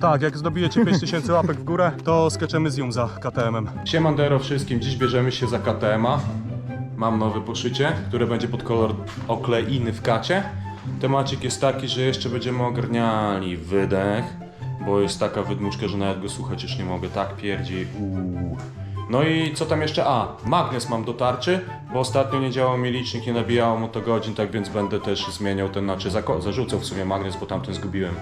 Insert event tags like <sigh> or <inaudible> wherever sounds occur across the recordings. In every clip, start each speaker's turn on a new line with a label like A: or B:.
A: Tak, jak zdobijecie 5000 łapek w górę, to skaczemy z Jumza KTM-em. Siemandero wszystkim, dziś bierzemy się za KTM-a. Mam nowe poszycie, które będzie pod kolor okleiny w kacie. Temacik jest taki, że jeszcze będziemy ogarniali wydech, bo jest taka wydmuszka, że nawet go słuchać już nie mogę. Tak pierdzi, uuu. No i co tam jeszcze? A, magnes mam do tarczy, bo ostatnio nie działał mi licznik, nie nabijało mu to godzin, tak więc będę też zmieniał ten, znaczy zarzucał w sumie magnes, bo tamten zgubiłem.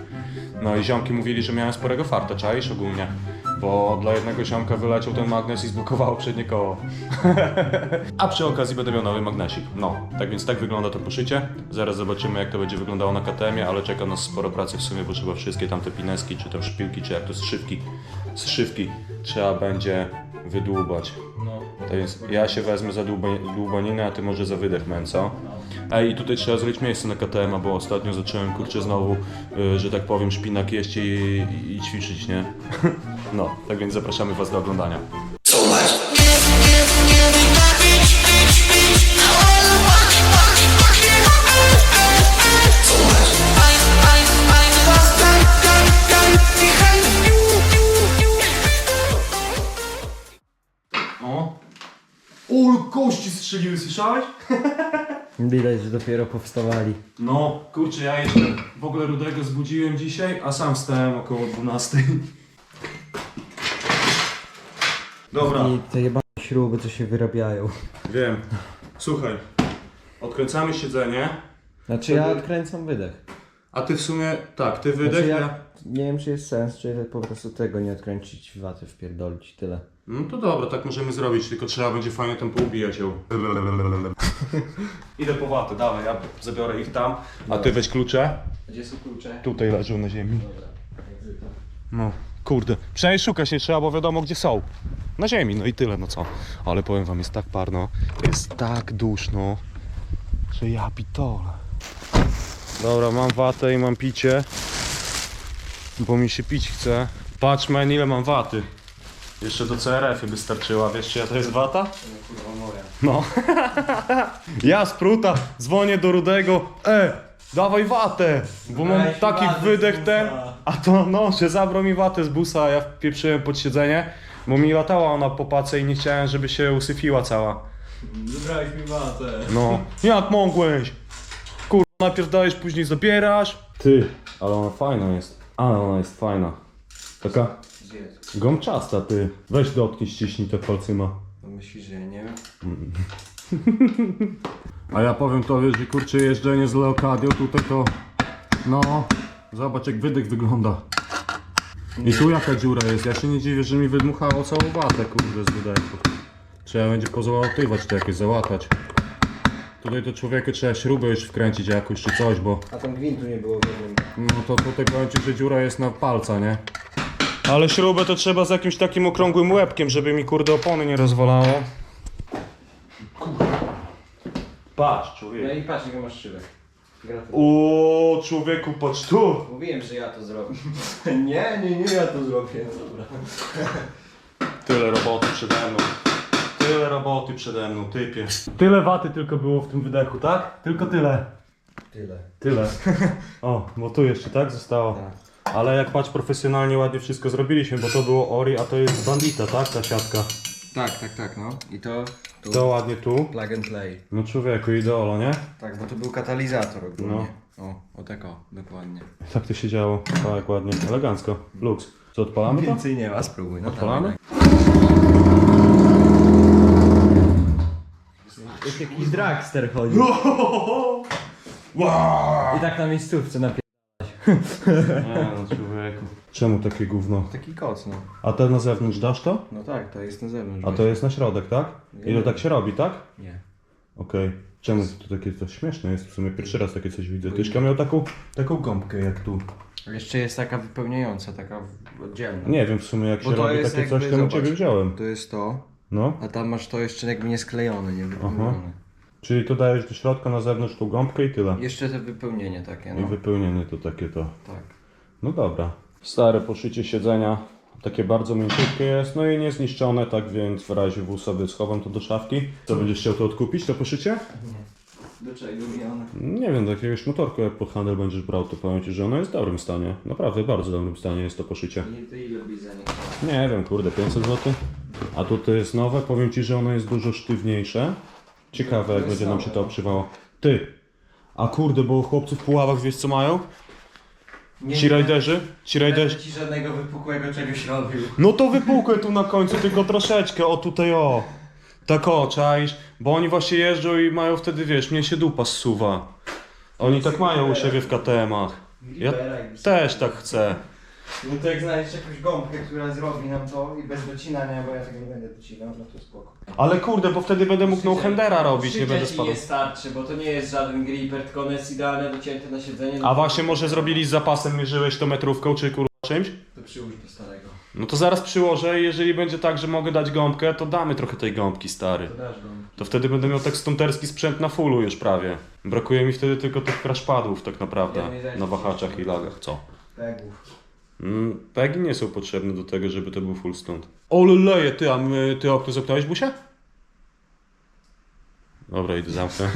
A: No i ziomki mówili, że miałem sporego farta, czaisz ogólnie, bo dla jednego ziomka wyleciał ten magnes i zblokowało przednie koło. <laughs> A przy okazji będę miał nowy magnesik. No, tak więc tak wygląda to poszycie. Zaraz zobaczymy jak to będzie wyglądało na KTM-ie, ale czeka nas sporo pracy w sumie, bo trzeba wszystkie tamte pineski, czy tam szpilki, czy jak to zszywki, zszywki trzeba będzie wydłubać. Tak więc ja się wezmę za dłuba- dłubaninę, a ty może za wydech męco. Ej, i tutaj trzeba zrobić miejsce na KTM, bo ostatnio zacząłem kurczę znowu, y, że tak powiem, szpinak jeść i, i, i ćwiczyć, nie? <laughs> No, tak więc zapraszamy was do oglądania. Kości strzeliły, słyszałeś? <laughs>
B: Widać, że dopiero powstawali.
A: No, kurczę, ja jeszcze w ogóle Rudego zbudziłem dzisiaj, a sam wstałem około 12. Dobra,
B: I te jebane śruby, co się wyrabiają.
A: wiem. Słuchaj, odkręcamy siedzenie,
B: Znaczy ja odkręcam wydech.
A: a ty w sumie, tak, ty wydech,
B: Znaczy
A: ja...
B: ja nie wiem, czy jest sens, czy po prostu tego nie odkręcić, waty wpierdolić, tyle.
A: No to dobra, tak możemy zrobić, tylko trzeba będzie fajnie tam poubijać ją. Idę po watę, dawaj, ja zabiorę ich tam, a ty weź klucze.
B: Gdzie są klucze?
A: Tutaj leżą na ziemi.
B: Dobra, jak zwykle.
A: No, kurde. Przynajmniej szukać nie trzeba, bo wiadomo gdzie są. Na ziemi, no i tyle, no co. Ale powiem wam, jest tak parno, jest tak duszno, że ja pitole. Dobra, mam watę i mam picie, bo mi się pić chce. Patrz, man, ile mam waty. Jeszcze do CRF-y by starczyła, wiesz czy ja to jest wata?
B: No kurwa moja.
A: No. ja spruta, dzwonię do Rudego. E, dawaj watę, bo mam
B: Weź
A: taki
B: watę z
A: wydech
B: busa.
A: ten. A to no, że zabrał mi watę z busa, a ja wpieprzyłem pod siedzenie, bo mi latała ona po pace i nie chciałem, żeby się usyfiła cała.
B: Zabrałeś mi watę.
A: No, jak mogłeś? Kurwa, najpierw dajesz, później zabierasz. Ty, ale ona fajna jest. Ale ona jest fajna. Taka
B: Gdzie
A: gąbczasta, ty. Weź dotknij, ściśnij te palcyma.
B: No myślisz, że ja nie wiem? <laughs>
A: A ja powiem tobie, że kurczę jeżdżenie z Leokadią tutaj to... No, zobacz jak wydech wygląda. I tu jaka dziura jest, ja się nie dziwię, że mi wydmuchało całą watę kurde z wydechu. Trzeba będzie pozałatywać to jakieś, załatać. Tutaj to człowieku trzeba śrubę już wkręcić jakąś czy coś, bo...
B: A tam gwintu nie było w jednym.
A: No to tutaj powiem ci, że dziura jest na palca, nie? Ale śrubę to trzeba z jakimś takim okrągłym łebkiem, żeby mi kurde opony nie rozwalało. Patrz,
B: No
A: człowiek.
B: i patrz, jaką masz szybę. Gratuluję.
A: O, człowieku, patrz tu!
B: Mówiłem, że ja to zrobię. <laughs> nie, nie, nie, ja to zrobię. Dobra.
A: Tyle roboty przede mną. Tyle roboty przede mną, typie. Tyle waty tylko było w tym wydechu, tak? Tylko tyle.
B: Tyle.
A: Tyle. O, bo tu jeszcze tak zostało.
B: Tak.
A: Ale jak patrz, profesjonalnie ładnie wszystko zrobiliśmy, bo to było Ori, a to jest Bandita, tak? Ta siatka.
B: Tak, tak, tak, no. I to... Tu.
A: To ładnie tu.
B: Plug and play.
A: No człowieku, ideolo, nie?
B: Tak, bo to był katalizator ogólnie. O, o tak o, dokładnie.
A: Tak to się działo. Tak, ładnie. Elegancko. Lux. Co, odpalamy to?
B: Więcej nie ma, spróbuj. No
A: Odpalamy?
B: Jak jakiś dragster chodzi. <laughs> I tak na miejscówce napier... <laughs>
A: Nie no, człowieku. Czemu takie gówno?
B: Taki koc, no.
A: A te na zewnątrz dasz to?
B: No tak, to jest na zewnątrz.
A: A to jest na środek, tak? I to tak się robi, tak?
B: Nie.
A: Okej. Czemu to takie to śmieszne jest? W sumie pierwszy raz takie coś widzę. Tyszka miał taką, taką gąbkę jak tu.
B: Jeszcze jest taka wypełniająca, taka w- oddzielna.
A: Nie wiem w sumie jak
B: Bo
A: się
B: to
A: robi
B: jest
A: takie coś, to u
B: zobacz.
A: ciebie wziąłem.
B: To jest to,
A: No.
B: a tam masz to jeszcze jakby nie sklejone, nie wypełnione.
A: Czyli tu dajesz do środka na zewnątrz tą gąbkę i tyle.
B: Jeszcze te wypełnienie takie,
A: I
B: no.
A: wypełnienie to takie to.
B: Tak.
A: No dobra. Stare poszycie siedzenia. Takie bardzo mięciutkie jest, no i niezniszczone, tak więc w razie W sobie schowam to do szafki. Co będziesz chciał to odkupić, to poszycie?
B: Do czego mi ona?
A: Nie wiem, do jakiegoś motorku jak pod handel będziesz brał, to powiem Ci, że ono jest w dobrym stanie. Naprawdę, w bardzo dobrym stanie jest to poszycie.
B: Nie, to ile byś za nie
A: Nie wiem, kurde, 500 zł. A tutaj jest nowe, powiem Ci, że ono jest dużo sztywniejsze. Ciekawe, jak będzie nam się to obszywało. Ty! A kurde, bo chłopcy w Puławach wiesz co mają? Ci rajderzy? Ci
B: Nie
A: rajderzy?
B: ci żadnego wypukłego czegoś robił.
A: No to wypukłe tu na końcu, tylko troszeczkę, o tutaj o. Tak o, czaisz? Bo oni właśnie jeżdżą i mają wtedy, wiesz, mnie się dupa zsuwa. Oni tak mają u siebie w KTM-ach. Ja też tak chcę.
B: No to jak znajdziesz jakąś gąbkę, która zrobi nam to i bez docinania, bo ja tego nie będę docinał, no to spoko.
A: Ale kurde, bo wtedy będę mógł no-handera robić, nie będę spadał.
B: nie starczy, bo to nie jest żaden gripper, tylko on jest idealnie docięty na siedzenie.
A: A właśnie może zrobili z zapasem, mierzyłeś to metrówką czy kurwa czymś?
B: To przyłóż do starego.
A: No to zaraz przyłożę i jeżeli będzie tak, że mogę dać gąbkę, to damy trochę tej gąbki, stary.
B: To dasz.
A: To wtedy będę miał tak stunterski sprzęt na fullu już prawie. Brakuje mi wtedy tylko tych crashpadów tak naprawdę,
B: Ja nie
A: na wahaczach i lagach, co?
B: Pegów.
A: Mm, Pegi nie są potrzebne do tego, żeby to był full stunt. Ole leje, ty, a my, ty okno zamknąłeś busie? Dobra, idę zamknę.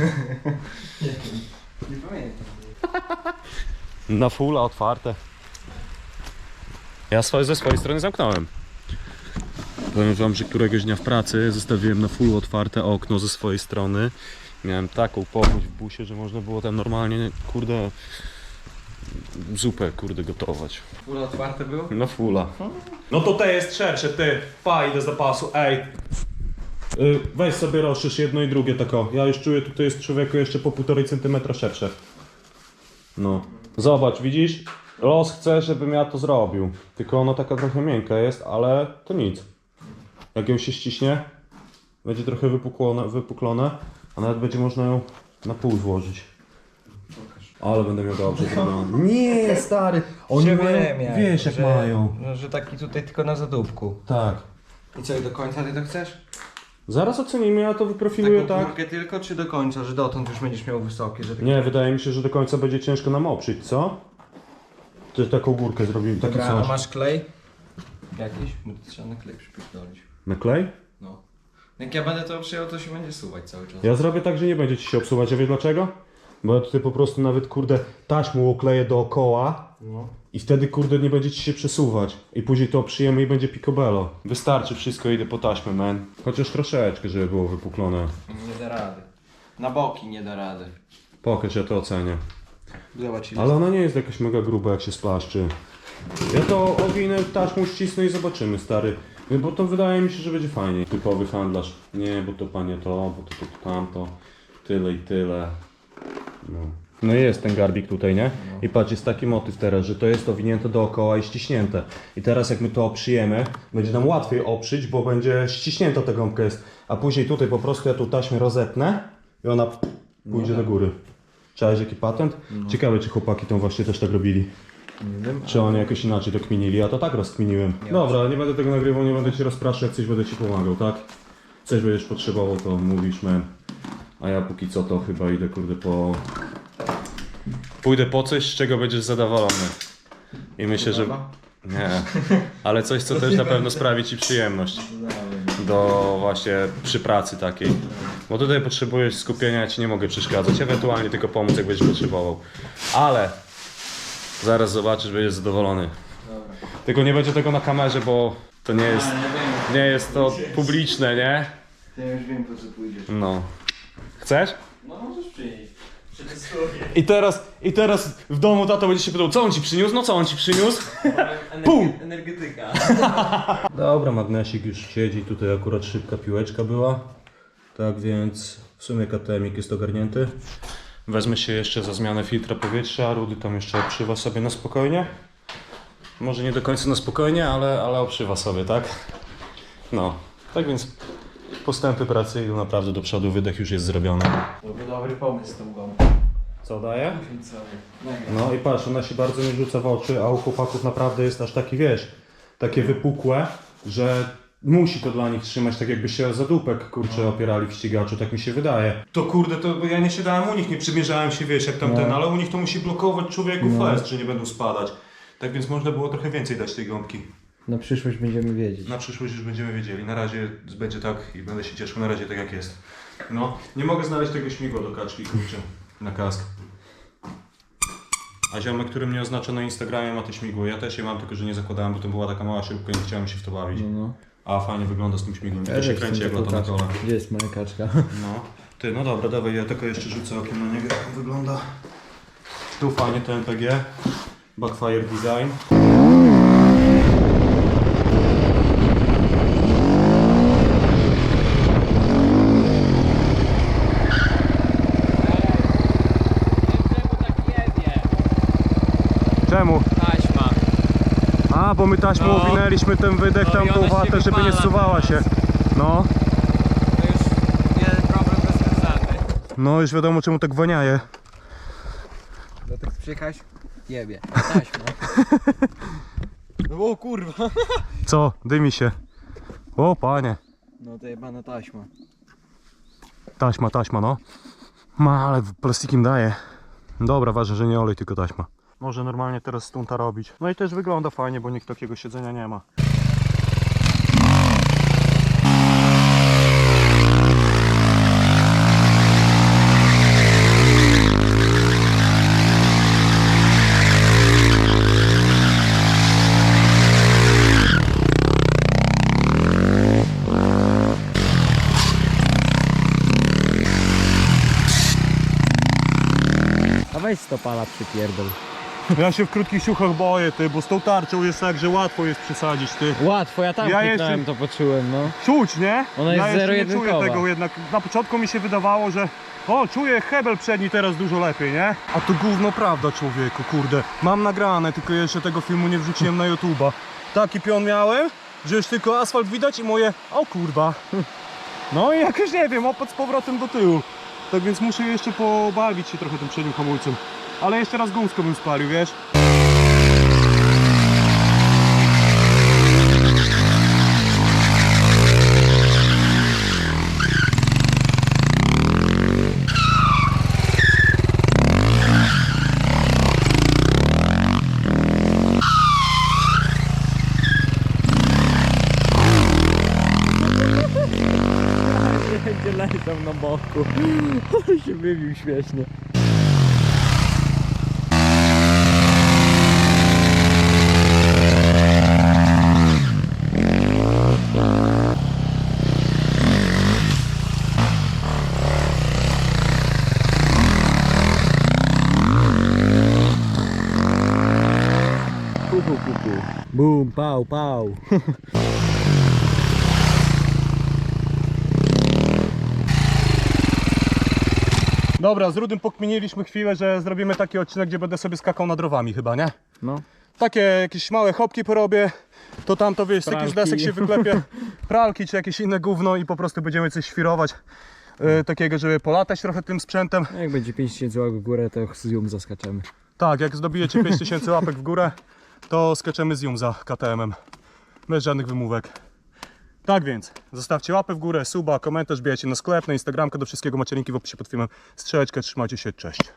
B: Nie <laughs> pamiętam.
A: Na fulla otwarte. Ja swoje, ze swojej strony zamknąłem. Powiem wam, że któregoś dnia w pracy zostawiłem na full otwarte okno ze swojej strony. Miałem taką powódź w busie, że można było tam normalnie, kurde, zupę, kurde, gotować.
B: Fula otwarte było?
A: Na fulla. No to te jest szersze, ty. Pa, idę z zapasu, ej. Y, Weź sobie rozszerz jedno i drugie tako. Ja już czuję, tutaj jest człowieku jeszcze po półtorej centymetra szersze. No. Zobacz, widzisz? Los chce, żebym ja to zrobił. Tylko ono taka trochę miękka jest, ale to nic. Jak ją się ściśnie, będzie trochę wypuklone, wypuklone a nawet będzie można ją na pół złożyć. Ale będę miał dobrze zrobione. Nie, stary! Oni mają, wiesz jak
B: że,
A: mają.
B: No, że taki tutaj tylko na zadupku.
A: Tak.
B: I co, i do końca ty to chcesz?
A: Zaraz ocenimy, ja to wyprofiluję
B: Taką
A: tak.
B: górkę tylko, czy do końca, że dotąd już będziesz miał wysokie, że tak...
A: Nie, wydaje mi się, że do końca będzie ciężko nam oprzeć, co? Ty taką górkę zrobimy, takie
B: Dobra, a
A: coś.
B: masz klej? Jakiś? Bo trzeba na klej przypierdolić.
A: Na klej?
B: No. Jak ja będę to przyjął, to się będzie suwać cały czas.
A: Ja zrobię tak, że nie będzie ci się obsuwać, a wiesz dlaczego? Bo ja tutaj po prostu nawet, kurde, taśmą okleję dookoła
B: No.
A: i wtedy, kurde, nie będzie ci się przesuwać. I później to przyjemy i będzie picobello. Wystarczy wszystko, idę po taśmę, man. Chociaż troszeczkę, żeby było wypuklone.
B: Nie da rady. Na boki nie da rady.
A: Pokaż, ja to ocenię.
B: Zobacz ile
A: Ale ona nie jest jakaś mega gruba, jak się splaszczy. Ja to owinę taśmą ścisnę i zobaczymy, stary. Bo to wydaje mi się, że będzie fajnie. Typowy handlarz. Nie, bo to panie to, bo to, to, to tamto. Tyle i tyle. No. No jest ten garbik tutaj, nie? I patrz, jest taki motyw teraz, że to jest owinięte dookoła i ściśnięte. I teraz jak my to oprzyjemy, będzie nam łatwiej oprzyć, bo będzie ściśnięta ta gąbka jest. A później tutaj po prostu ja tu taśmę rozetnę i ona pójdzie do góry. Czaisz jaki patent? Ciekawe, czy chłopaki tą właśnie też tak robili.
B: Nie wiem.
A: Czy oni jakoś inaczej to kminili, ja to tak rozkminiłem. Dobra, nie będę tego nagrywał, nie będę ci rozpraszał, jak coś będę ci pomagał, tak? Coś będziesz potrzebował, to mówisz, man. A ja póki co to chyba idę, kurde, po... Pójdę po coś, z czego będziesz zadowolony. I myślę, że... Nie, ale coś, co też na pewno sprawi ci przyjemność. Do właśnie przy pracy takiej. Bo tutaj potrzebujesz skupienia, ja ci nie mogę przeszkadzać, ewentualnie tylko pomóc, jak będziesz potrzebował. Ale zaraz zobaczysz, będziesz zadowolony. Tylko nie będzie tego na kamerze, bo to nie jest,
B: nie
A: jest to publiczne, nie?
B: Ja już wiem po co pójdziesz.
A: No. Chcesz?
B: No możesz. Przetestuję.
A: I teraz, I teraz w domu tato będzie się pytał, co on ci przyniósł? No co on ci przyniósł? Pół.
B: Energetyka. <laughs>
A: Dobra, magnesik już siedzi, tutaj akurat szybka piłeczka była. Tak więc w sumie KTM jest ogarnięty. Wezmę się jeszcze za zmianę filtra powietrza, Rudy tam jeszcze oprzywa sobie na spokojnie. Może nie do końca na spokojnie, ale, ale oprzywa sobie, tak? No, tak więc postępy pracy idą naprawdę do przodu, wydech już jest zrobiony.
B: To był dobry pomysł z tą gąbką.
A: Co daje? No i patrz, ona się bardzo nie rzuca w oczy, a u chłopaków naprawdę jest aż taki, wiesz, takie wypukłe, że musi to dla nich trzymać tak jakby się za dupek, kurczę, opierali w ścigaczu, tak mi się wydaje. To kurde, to bo ja nie siadałem u nich, nie przymierzałem się, wiesz, jak tamten, ale u nich to musi blokować człowieku fest, że nie będą spadać. Tak więc można było trochę więcej dać tej gąbki.
B: Na przyszłość będziemy wiedzieć.
A: Na przyszłość już będziemy wiedzieli. Na razie będzie tak i będę się cieszył. Na razie tak jak jest. No, nie mogę znaleźć tego śmigła do kaczki, kurczę, na kask. A ziomek, który mnie oznacza na Instagramie ma te śmigło. Ja też je mam, tylko że nie zakładałem, bo to była taka mała szybka i nie chciałem się w to bawić.
B: No, no.
A: A fajnie wygląda z tym śmigłem. To
B: Ja
A: się kręci jak lata na
B: kaczkę.
A: kole.
B: Gdzie jest moja kaczka?
A: No. Ty, no dobra, dawaj, ja tylko jeszcze rzucę okiem na niego, jak on wygląda. Tu fajnie to MPG. Backfire Design.
C: Czemu tak jedzie?
A: Czemu?
C: Taśma.
A: A, bo my taśmą
C: No.
A: owinęliśmy ten wydech,
C: No
A: tam
C: i
A: tą
C: ona się
A: watę, żeby nie
C: wypala
A: zsuwała
C: teraz.
A: się. No.
C: To już jeden problem rozwiązany.
A: No, już wiadomo czemu tak waniaje.
B: Do tych przyjechałeś? Jebie. Taśma. <laughs> o kurwa. <laughs>
A: Co? Dymi się. O, panie.
B: No to jebana taśma.
A: Taśma, taśma, no. Ma, ale plastikiem daje. Dobra, ważne, że nie olej, tylko taśma. Może normalnie teraz stunta robić. No i też wygląda fajnie, bo nikt takiego siedzenia nie ma.
B: Weź stopala przypierdol.
A: Ja się w krótkich ciuchach boję, ty, bo z tą tarczą jest tak, że łatwo jest przesadzić, ty.
B: Łatwo, ja tam
A: Ja
B: kliknąłem,
A: jeszcze-
B: to poczułem, no.
A: Czuć, nie?
B: Ona jest
A: ja jeszcze nie
B: zero-jedynkowa.
A: czuję tego jednak. Na początku mi się wydawało, że o, czuję hebel przedni teraz dużo lepiej, nie? A to gówno prawda, człowieku, kurde. Mam nagrane, tylko jeszcze tego filmu nie wrzuciłem na YouTube'a. Taki pion miałem, że już tylko asfalt widać i moje, o kurwa. <laughs> No i jakoś nie wiem, opad z powrotem do tyłu. Tak więc muszę jeszcze pobawić się trochę tym przednim hamulcem. Ale jeszcze raz gumsko bym spalił, wiesz? <laughs>
B: Będzie leżał na boku. <laughs> Się wybił śmiesznie. Bum, pał, pał. <laughs>
A: Dobra, z Rudym pokminiliśmy chwilę, że zrobimy taki odcinek, gdzie będę sobie skakał nad rowami chyba, nie?
B: No.
A: Takie jakieś małe chopki porobię, to tam to wiesz, z jakichś
B: Pralki.
A: desek się wyklepie, <laughs> pralki czy jakieś inne gówno i po prostu będziemy coś świrować. Yy, takiego, żeby polatać trochę tym sprzętem.
B: Jak będzie 5000 łap w górę, to z Zoom zaskaczemy.
A: Tak, jak zdobijecie 5000 łapek w górę, to skaczemy z Jumza KTM-em. Bez żadnych wymówek. Tak więc, zostawcie łapę w górę, suba, komentarz, bijecie na sklep, na Instagramkę, do wszystkiego macie linki w opisie pod filmem. Strzeczkę, trzymajcie się, cześć.